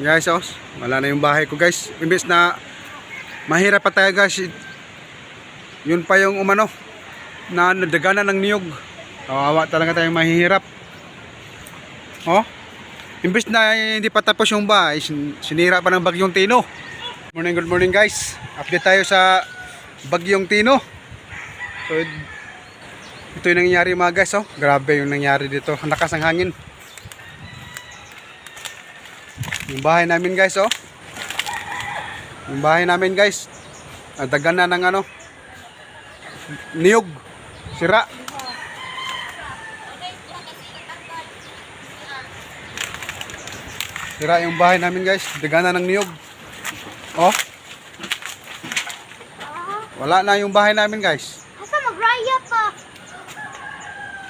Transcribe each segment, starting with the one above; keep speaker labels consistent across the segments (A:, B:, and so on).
A: Guys, oh, wala na yung bahay ko guys. Imbes na mahirap pa tayo guys. Yun pa yung umano na nadagana ng niyog. Kawawa talaga tayong mahihirap. Oh, imbes na hindi pa tapos yung bahay, sin- sinira pa ng bagyong Tino. Morning, good morning guys. Update tayo sa bagyong Tino. So, ito yung nangyayari mga guys, oh. Grabe yung nangyari dito. Ang lakas ng hangin. Yung bahay namin guys, oh. Yung bahay namin guys. Nadagan na ng ano. Niyog. Sira. Sira yung bahay namin guys. Dagan na ng niyog. Oh. Wala na yung bahay namin guys.
B: Asa magraya pa?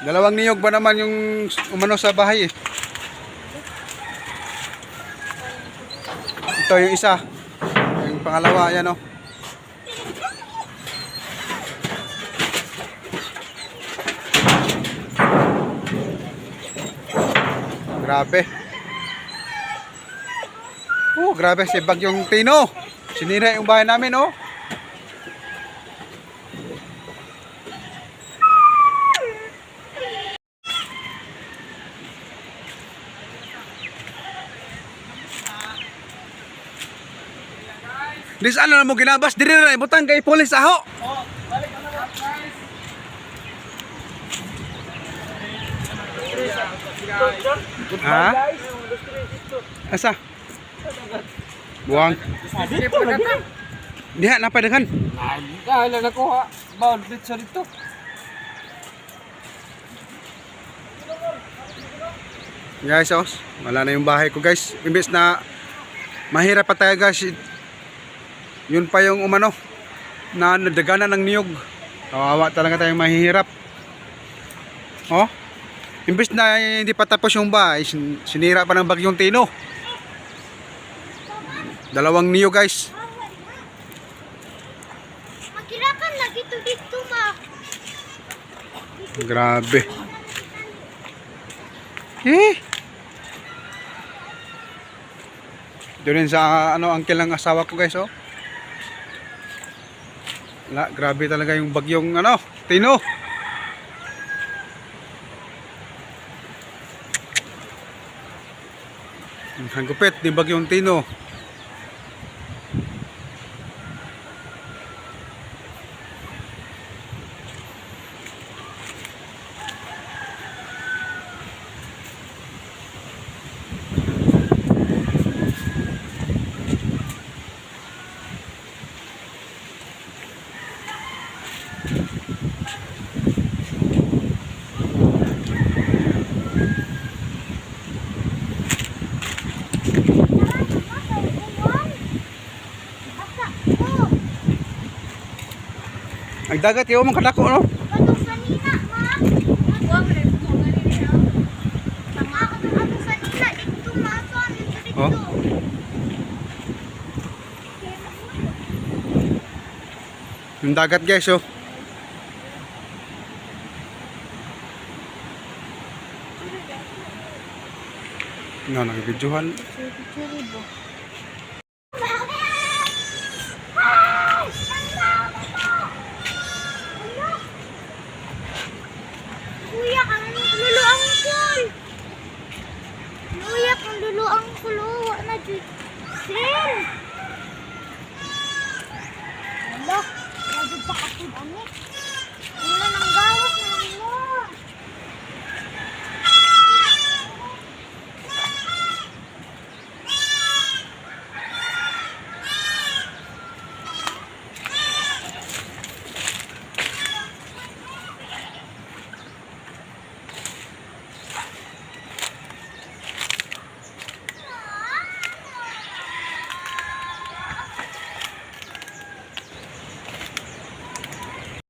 A: Dalawang niyog ba naman yung umano sa bahay eh. Ito yung isa. Yung pangalawa, yan oh. Grabe. Oh, grabe si Bagyong Tino. Sinira yung bahay namin oh. Dis ano na mo ginabas diri na ibutang kay pulis aho. Ha? Asa? Buang. Diha napadaghan.
C: Dahil na ko ha, bawal bit sa dito.
A: Guys, oh, wala na yung bahay ko guys. Imbes na mahirap pa tayo guys. Yun pa yung umano na nadagana ng niyog. Kawawa talaga tayong mahihirap. Oh. Imbes na hindi pa tapos yung bahay, sin- sinira pa ng bagyong Tino. Dalawang niyog guys.
B: Magkirakan lagi to dito ma.
A: Grabe. Eh. Doon sa ano angkel ng asawa ko guys oh. La, grabe talaga yung bagyong ano, Tino. Ang gupit ni bagyong Tino.
B: Asa? Oh,
A: Ang dagat yaw man kadako no. Oh. Yung dagat guys oh. Nga nag-videohan.
B: Kuya,